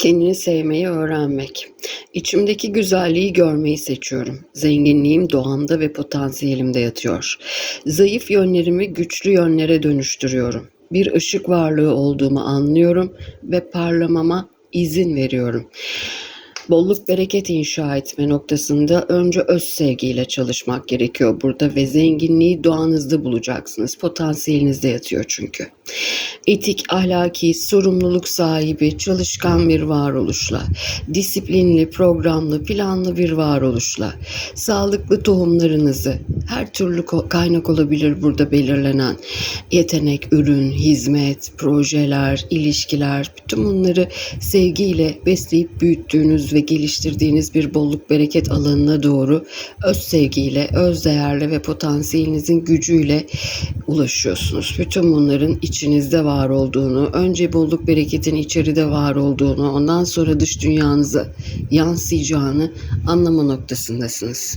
Kendini sevmeyi öğrenmek. İçimdeki güzelliği görmeyi seçiyorum. Zenginliğim doğamda ve potansiyelimde yatıyor. Zayıf yönlerimi güçlü yönlere dönüştürüyorum. Bir ışık varlığı olduğumu anlıyorum ve parlamama izin veriyorum. Bolluk bereket inşa etme noktasında önce öz sevgiyle çalışmak gerekiyor burada ve zenginliği doğanızda bulacaksınız. Potansiyelinizde yatıyor çünkü. Etik, ahlaki, sorumluluk sahibi, çalışkan bir varoluşla, disiplinli, programlı, planlı bir varoluşla, sağlıklı tohumlarınızı, her türlü kaynak olabilir burada belirlenen yetenek, ürün, hizmet, projeler, ilişkiler, bütün bunları sevgiyle besleyip büyüttüğünüz ve geliştirdiğiniz bir bolluk bereket alanına doğru öz sevgiyle, öz değerle ve potansiyelinizin gücüyle ulaşıyorsunuz. Bütün bunların içinizde var olduğunu, önce bolluk bereketin içeride var olduğunu, ondan sonra dış dünyanıza yansıyacağını anlama noktasındasınız.